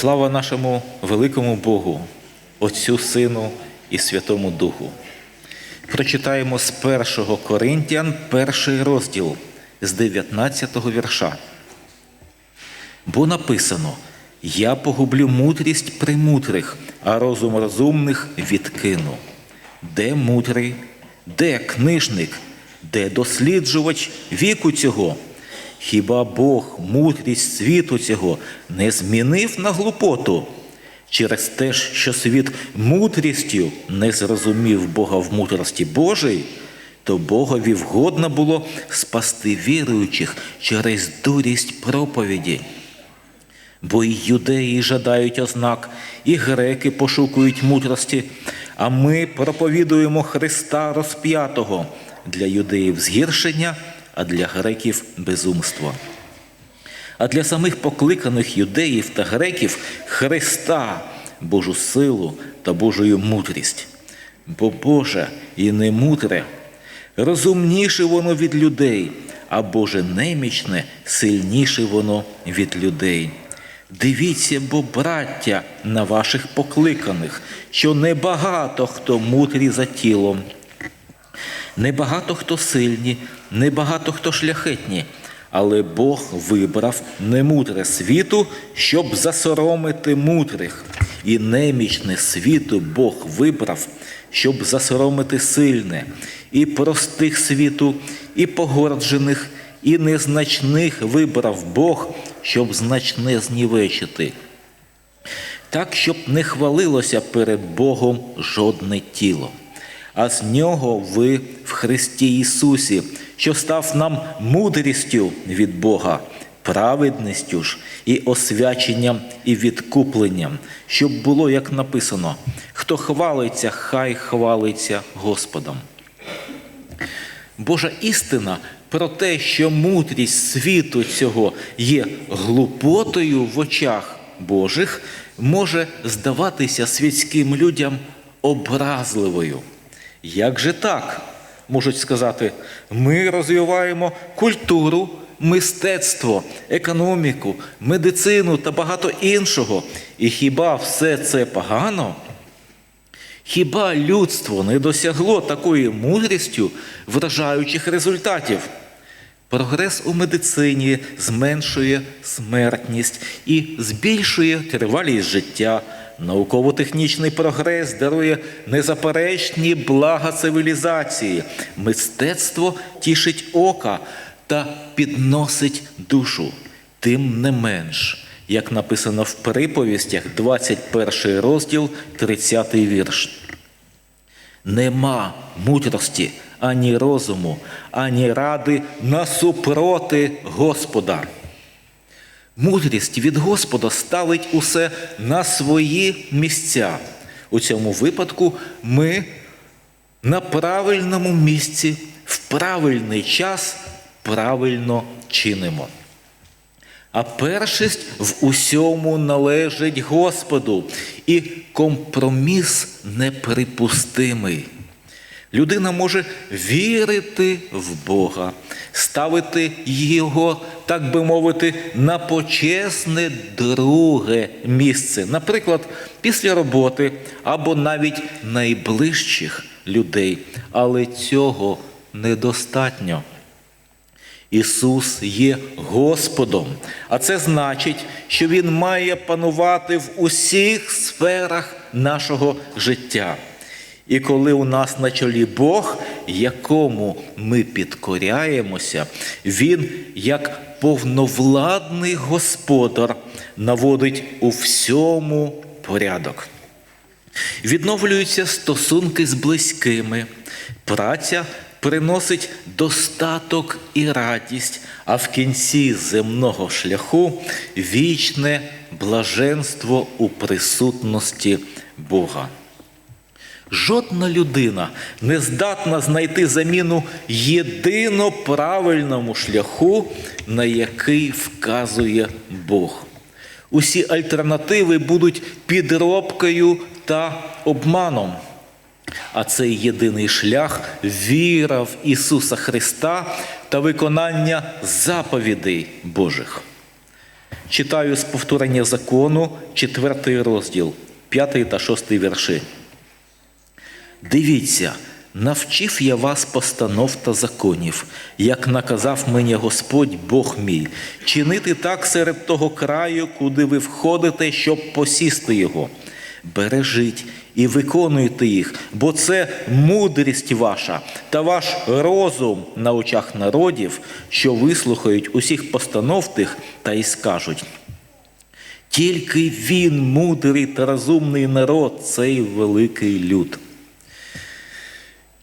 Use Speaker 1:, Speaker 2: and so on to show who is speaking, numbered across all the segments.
Speaker 1: Слава нашому великому Богу, Отцю Сину і Святому Духу. Прочитаємо з 1 Коринтян, перший розділ з 19 вірша. Бо написано: Я погублю мудрість премудрих, а розум розумних відкину. Де мудрий, де книжник, де досліджувач віку цього? Хіба Бог мудрість світу цього не змінив на глупоту? Через те, що світ мудрістю не зрозумів Бога в мудрості Божій, то Богові вгодно було спасти віруючих через дурість проповіді. Бо і юдеї жадають ознак, і греки пошукують мудрості, а ми проповідуємо Христа розп'ятого для юдеїв згіршення, а для греків безумство. А для самих покликаних юдеїв та греків Христа, Божу силу та Божою мудрість. Бо Боже і не мудре, розумніше воно від людей, а Боже немічне сильніше воно від людей. Дивіться, бо, браття, на ваших покликаних, що небагато хто мудрі за тілом, небагато хто сильні, небагато хто шляхетні, але Бог вибрав немудре світу, щоб засоромити мудрих, і немічне світу Бог вибрав, щоб засоромити сильне, і простих світу, і погорджених, і незначних вибрав Бог, щоб значне знівечити. Так, щоб не хвалилося перед Богом жодне тіло, а з нього ви в Христі Ісусі, що став нам мудрістю від Бога, праведністю ж і освяченням і відкупленням, щоб було, як написано, хто хвалиться, хай хвалиться Господом. Божа істина про те, що мудрість світу цього є глупотою в очах Божих, може здаватися світським людям образливою. Як же так? Можуть сказати, ми розвиваємо культуру, мистецтво, економіку, медицину та багато іншого. І хіба все це погано? Хіба людство не досягло такою мудрістю вражаючих результатів? Прогрес у медицині зменшує смертність і збільшує тривалість життя. Науково-технічний прогрес дарує незаперечні блага цивілізації. Мистецтво тішить ока та підносить душу. Тим не менш, як написано в приповістях, 21 розділ, 30 вірш. Нема мудрості ані розуму, ані ради насупроти Господа. Мудрість від Господа ставить усе на свої місця. У цьому випадку ми на правильному місці в правильний час правильно чинимо. А першість в усьому належить Господу, і компроміс неприпустимий. Людина може вірити в Бога, ставити Його, так би мовити, на почесне друге місце, наприклад, після роботи або навіть найближчих людей. Але цього недостатньо. Ісус є Господом, а це значить, що Він має панувати в усіх сферах нашого життя. І коли у нас на чолі Бог, якому ми підкоряємося, Він, як повновладний господар, наводить у всьому порядок. Відновлюються стосунки з близькими, праця приносить достаток і радість, а в кінці земного шляху вічне блаженство у присутності Бога. Жодна людина не здатна знайти заміну єдино правильному шляху, на який вказує Бог. Усі альтернативи будуть підробкою та обманом. А цей єдиний шлях віра в Ісуса Христа та виконання заповідей Божих. Читаю з повторення закону, четвертий розділ, п'ятий та шостий вірші. Дивіться, навчив я вас постанов та законів, як наказав мені Господь Бог мій, чинити так серед того краю, куди ви входите, щоб посісти його. Бережіть і виконуйте їх, бо це мудрість ваша та ваш розум на очах народів, що вислухають усіх постанов тих та й скажуть. Тільки він, мудрий та розумний народ, цей великий люд.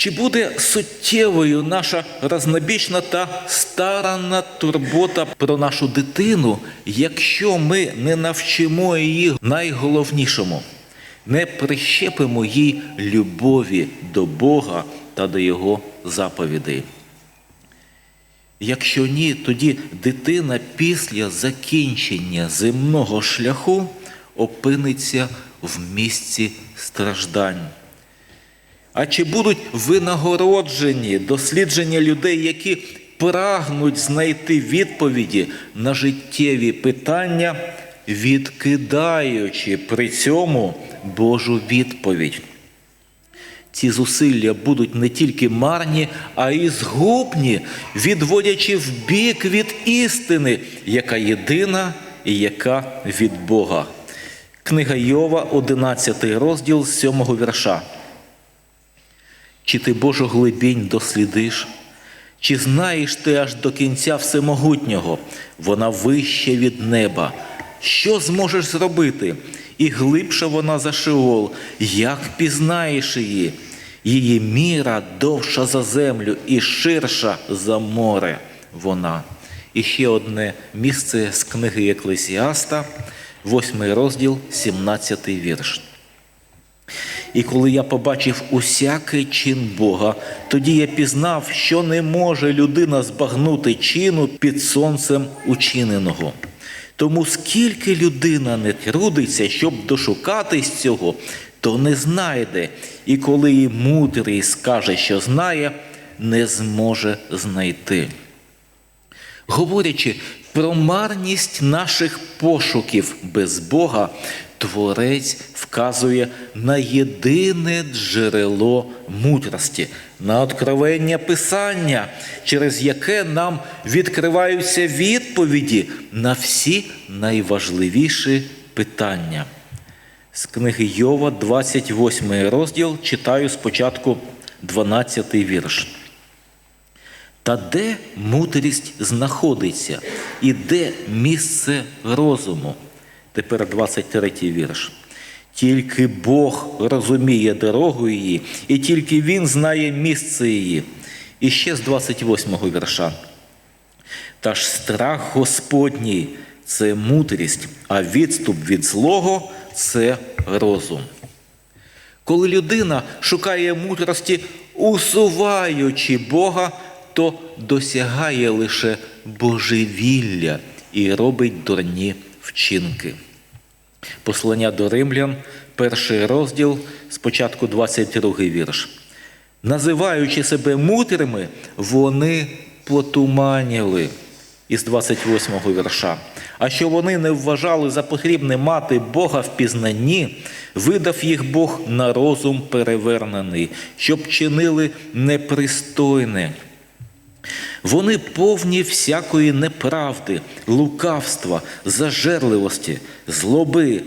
Speaker 1: Чи буде суттєвою наша рознобічна та старанна турбота про нашу дитину, якщо ми не навчимо її найголовнішому, не прищепимо їй любові до Бога та до Його заповідей? Якщо ні, тоді дитина після закінчення земного шляху опиниться в місці страждань. А чи будуть винагороджені дослідження людей, які прагнуть знайти відповіді на життєві питання, відкидаючи при цьому Божу відповідь? Ці зусилля будуть не тільки марні, а й згубні, відводячи в бік від істини, яка єдина і яка від Бога. Книга Йова, 11 розділ з 7 вірша. Чи ти Божу глибінь дослідиш? Чи знаєш ти аж до кінця всемогутнього? Вона вища від неба. Що зможеш зробити? І глибша вона за Шеол. Як пізнаєш її? Її міра довша за землю і ширша за море вона. І ще одне місце з книги Еклесіаста, 8 розділ, 17 вірш. І коли я побачив усякий чин Бога, тоді я пізнав, що не може людина збагнути чину під сонцем учиненого. Тому скільки людина не трудиться, щоб дошукатись цього, то не знайде, і коли їй мудрий скаже, що знає, не зможе знайти. Говорячи про марність наших пошуків без Бога, Творець вказує на єдине джерело мудрості, на откровення Писання, через яке нам відкриваються відповіді на всі найважливіші питання. З книги Йова, 28 розділ, читаю спочатку 12 вірш. Та де мудрість знаходиться, і де місце розуму? Тепер 23 вірш. Тільки Бог розуміє дорогу її, і тільки Він знає місце її. І ще з 28 вірша. Та ж страх Господній це мудрість, а відступ від злого це розум. Коли людина шукає мудрості, усуваючи Бога, то досягає лише божевілля і робить дурні вчинки. Послання до римлян, перший розділ, спочатку 22 вірш. Називаючи себе мудрими, вони потуманіли із 28 вірша. А що вони не вважали за потрібне мати Бога в пізнанні, видав їх Бог на розум перевернений, щоб чинили непристойне. Вони повні всякої неправди, лукавства, зажерливості, злоби,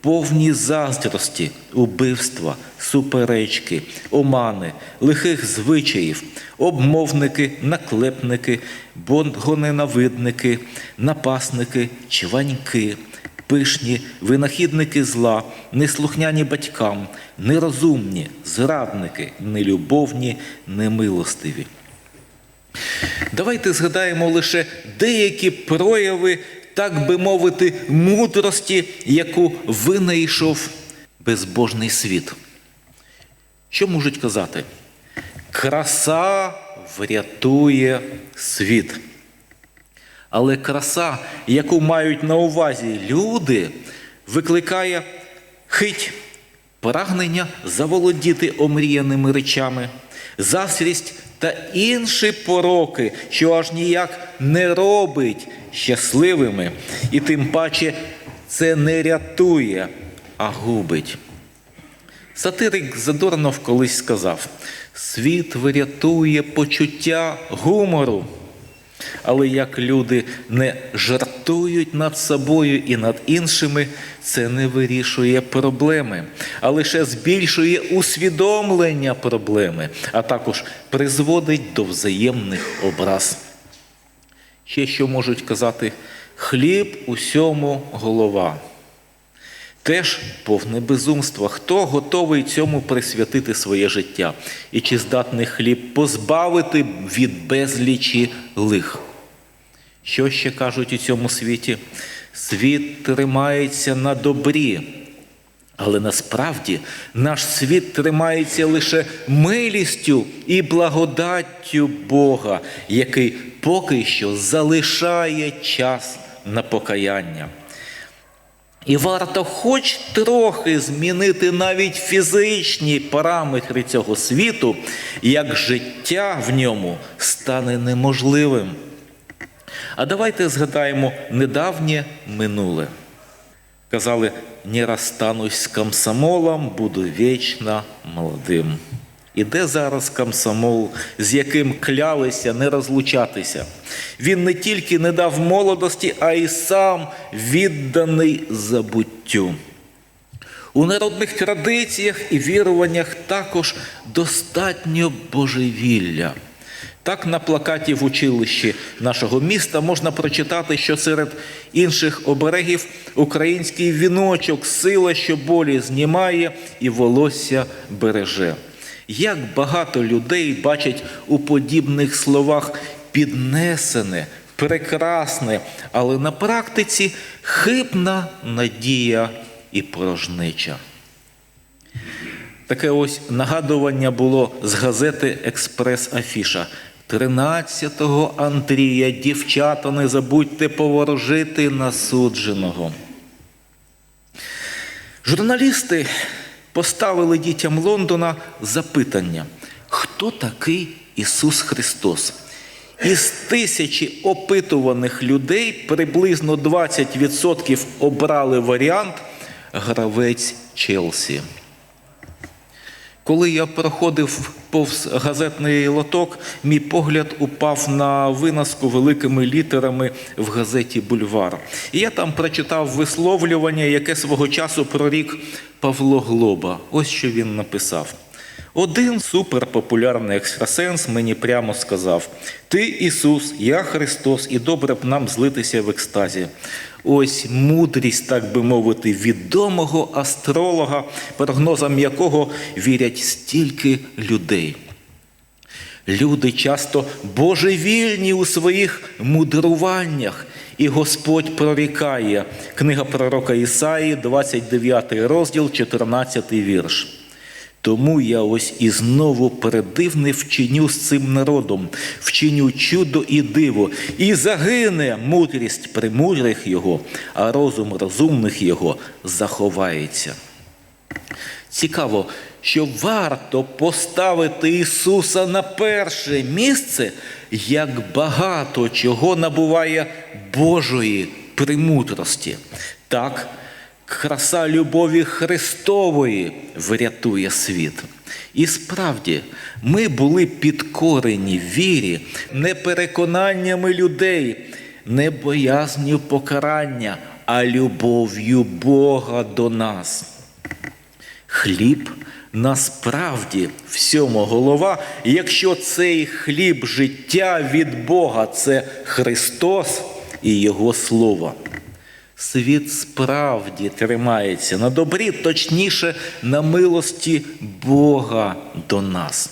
Speaker 1: повні заздрості, убивства, суперечки, омани, лихих звичаїв, обмовники, наклепники, богоненавидники, напасники, чваньки, пишні, винахідники зла, неслухняні батькам, нерозумні, зрадники, нелюбовні, немилостиві. Давайте згадаємо лише деякі прояви, так би мовити, мудрості, яку винайшов безбожний світ. Що можуть казати? Краса врятує світ. Але краса, яку мають на увазі люди, викликає хить, прагнення заволодіти омріяними речами, заздрість та інші пороки, що аж ніяк не робить щасливими, і тим паче це не рятує, а губить. Сатирик Задорнов колись сказав: світ врятує почуття гумору. Але як люди не жартують над собою і над іншими, це не вирішує проблеми, а лише збільшує усвідомлення проблеми, а також призводить до взаємних образ. Ще що можуть казати, хліб усьому голова. Теж повне безумство. Хто готовий цьому присвятити своє життя? І чи здатний хліб позбавити від безлічі лих? Що ще кажуть у цьому світі? Світ тримається на добрі, але насправді наш світ тримається лише милістю і благодаттю Бога, який поки що залишає час на покаяння. І варто хоч трохи змінити навіть фізичні параметри цього світу, як життя в ньому стане неможливим. А давайте згадаємо недавнє минуле. Казали, не розстанусь з комсомолом, буду вічно молодим. І де зараз комсомол, з яким клялися не розлучатися? Він не тільки не дав молодості, а й сам відданий забуттю. У народних традиціях і віруваннях також достатньо божевілля. Так, на плакаті в училищі нашого міста можна прочитати, що серед інших оберегів український віночок, сила, що болі знімає і волосся береже. Як багато людей бачать у подібних словах піднесене, прекрасне, але на практиці хибна надія і порожнича. Таке ось нагадування було з газети Експрес Афіша. 13-го Андрія, дівчата, не забудьте поворожити насудженого. Журналісти поставили дітям Лондона запитання, хто такий Ісус Христос? Із тисячі опитуваних людей приблизно 20% обрали варіант гравець Челсі. Коли я проходив повз газетний лоток, мій погляд упав на виноску великими літерами в газеті Бульвар. І я там прочитав висловлювання, яке свого часу прорік Павло Глоба. Ось що він написав. Один суперпопулярний екстрасенс мені прямо сказав: Ти Ісус, я Христос, і добре б нам злитися в екстазі. Ось мудрість, так би мовити, відомого астролога, прогнозам якого вірять стільки людей. Люди часто божевільні у своїх мудруваннях, і Господь прорікає. Книга пророка Ісаї, 29 розділ, 14 вірш. Тому я ось і знову передивне вчиню з цим народом, вчиню чудо і диво, і загине мудрість премудрих його, а розум розумних його заховається. Цікаво, що варто поставити Ісуса на перше місце, як багато чого набуває Божої премудрості. Так, краса любові Христової врятує світ. І справді, ми були підкорені вірі, не переконаннями людей, не боязню покарання, а любов'ю Бога до нас. Хліб насправді всьому голова, якщо цей хліб життя від Бога це Христос і Його Слово. Світ справді тримається на добрі, точніше, на милості Бога до нас.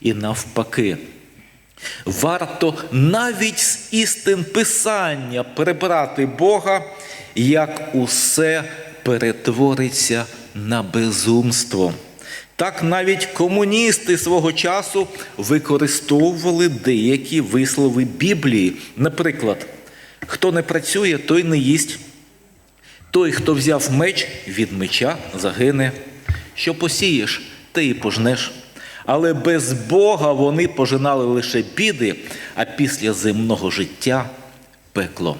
Speaker 1: І навпаки, варто навіть з істин Писання прибрати Бога, як усе перетвориться на безумство. Так навіть комуністи свого часу використовували деякі вислови Біблії. Наприклад, хто не працює, той не їсть. Той, хто взяв меч, від меча загине. Що посієш, те і пожнеш. Але без Бога вони пожинали лише біди, а після земного життя пекло.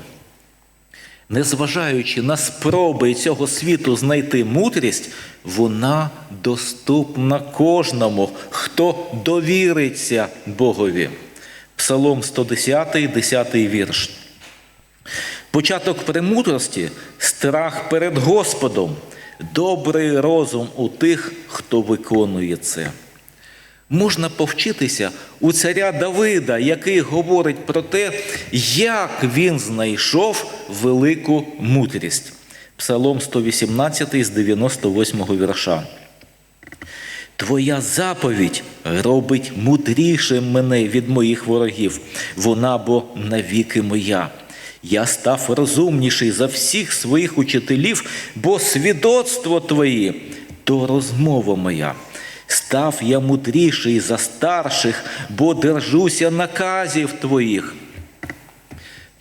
Speaker 1: Незважаючи на спроби цього світу знайти мудрість, вона доступна кожному, хто довіриться Богові. Псалом 110, 10 вірш. Початок премудрості страх перед Господом, добрий розум у тих, хто виконує це. Можна повчитися у царя Давида, який говорить про те, як він знайшов велику мудрість. Псалом 118 з 98 вірша. Твоя заповідь робить мудрішим мене від моїх ворогів, вона бо навіки моя. Я став розумніший за всіх своїх учителів, бо свідоцтво твої то розмова моя. Став я мудріший за старших, бо держуся наказів твоїх.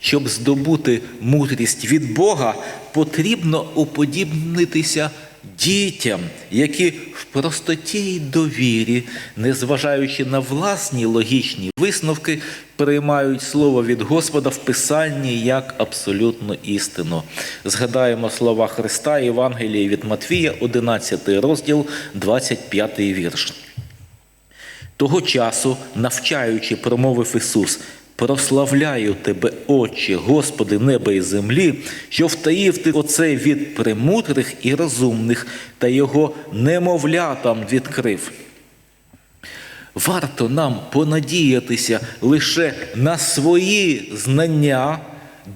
Speaker 1: Щоб здобути мудрість від Бога, потрібно уподібнитися дітям, які в простоті й довірі, незважаючи на власні логічні висновки, приймають слово від Господа в Писанні як абсолютну істину. Згадаємо слова Христа Євангелії від Матвія, 11 розділ, 25 вірш. Того часу, навчаючи, промовив Ісус, прославляю тебе, Отче, Господи, неба і землі, що втаїв ти оце від премудрих і розумних та його немовлятам відкрив. Варто нам понадіятися лише на свої знання,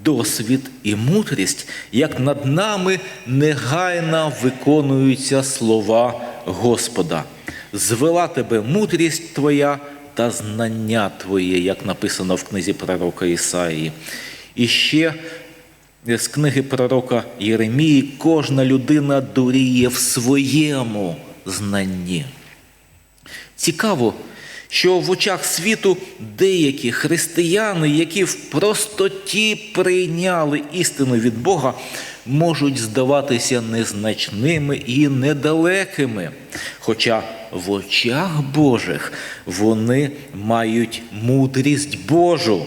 Speaker 1: досвід і мудрість, як над нами негайно виконуються слова Господа. Звела тебе мудрість твоя та знання твоє, як написано в книзі пророка Ісаїї. І ще з книги пророка Єремії кожна людина дуріє в своєму знанні. Цікаво, що в очах світу деякі християни, які в простоті прийняли істину від Бога, можуть здаватися незначними і недалекими. Хоча в очах Божих вони мають мудрість Божу.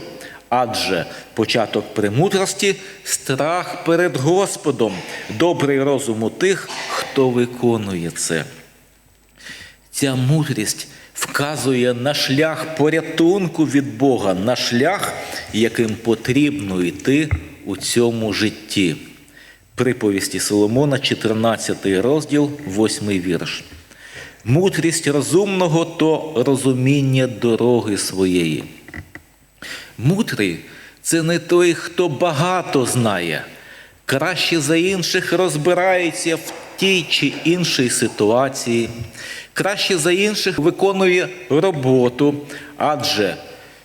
Speaker 1: Адже початок премудрості страх перед Господом, добрий розум у тих, хто виконує це. Ця мудрість вказує на шлях порятунку від Бога, на шлях, яким потрібно йти у цьому житті. Приповісті Соломона, 14 розділ, 8 вірш. Мудрість розумного то розуміння дороги своєї. Мудрий це не той, хто багато знає, краще за інших розбирається в тій чи іншій ситуації, краще за інших виконує роботу, адже,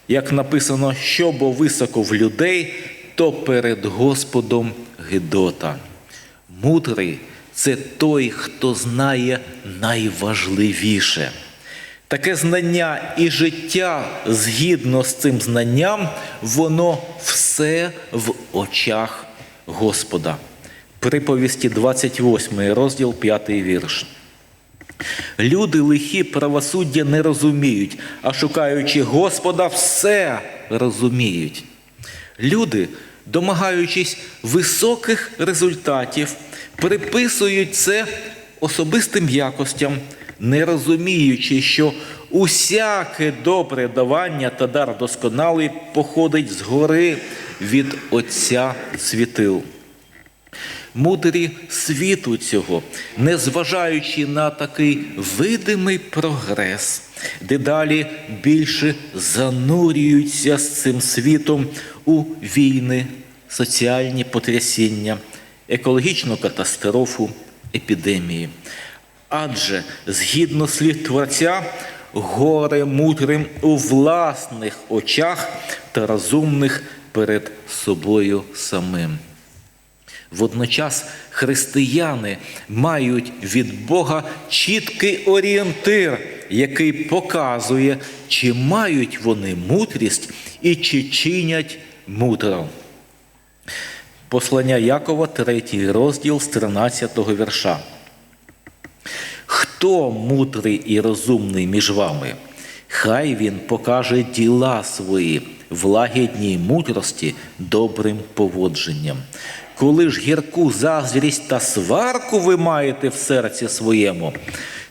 Speaker 1: як написано, що бо високо в людей, то перед Господом Гидота. Мудрий це той, хто знає найважливіше. Таке знання і життя згідно з цим знанням, воно все в очах Господа. Приповісті 28 розділ 5 вірш. Люди лихі правосуддя не розуміють, а шукаючи Господа, все розуміють. Люди, домагаючись високих результатів, приписують це особистим якостям, не розуміючи, що усяке добре давання та дар досконалий походить згори від Отця світил. Мудрі світу цього, незважаючи на такий видимий прогрес, дедалі більше занурюються з цим світом у війни, соціальні потрясіння, екологічну катастрофу, епідемії. Адже згідно слів Творця, горе мудрим у власних очах та розумних перед собою самим. Водночас християни мають від Бога чіткий орієнтир, який показує, чи мають вони мудрість і чи чинять мудро. Послання Якова, 3 розділ з 13 вірша. Хто мудрий і розумний між вами? Хай він покаже діла свої в лагідній мудрості добрим поводженням. Коли ж гірку заздрість та сварку ви маєте в серці своєму,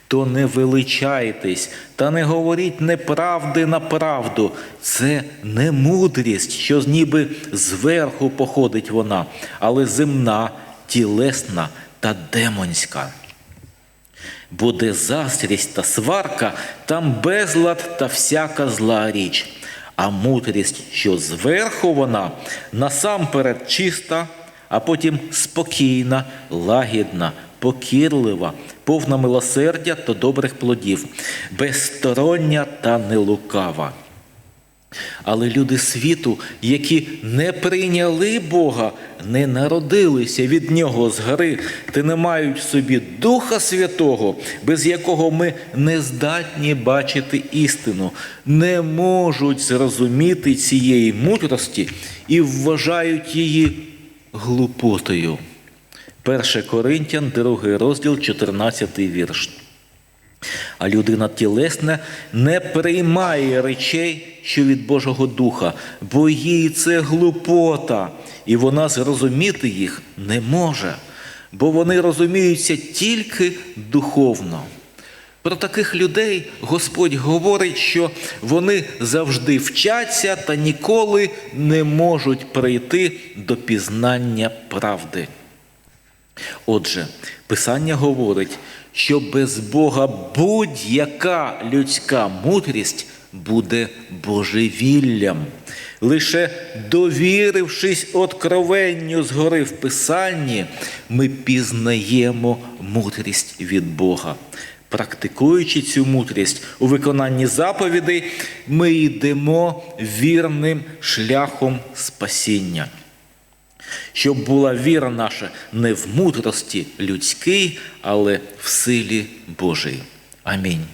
Speaker 1: то не величайтесь та не говоріть неправди на правду. Це не мудрість, що ніби зверху походить вона, але земна, тілесна та демонська. Бо де заздрість та сварка, там безлад та всяка зла річ. А мудрість, що зверху вона, насамперед чиста, а потім спокійна, лагідна, покірлива, повна милосердя та добрих плодів, безстороння та нелукава. Але люди світу, які не прийняли Бога, не народилися від Нього згори, та не мають в собі Духа Святого, без якого ми не здатні бачити істину, не можуть зрозуміти цієї мудрості і вважають її глупотою. 1 Коринтян, 2 розділ, 14 вірш. А людина тілесна не приймає речей, що від Божого Духа, бо їй це глупота, і вона зрозуміти їх не може, бо вони розуміються тільки духовно. Про таких людей Господь говорить, що вони завжди вчаться та ніколи не можуть прийти до пізнання правди. Отже, Писання говорить, що без Бога будь-яка людська мудрість буде божевіллям. Лише довірившись откровенню згори в Писанні, ми пізнаємо мудрість від Бога. Практикуючи цю мудрість у виконанні заповідей, ми йдемо вірним шляхом спасіння щоб була віра наша не в мудрості людській, але в силі Божій. Амінь.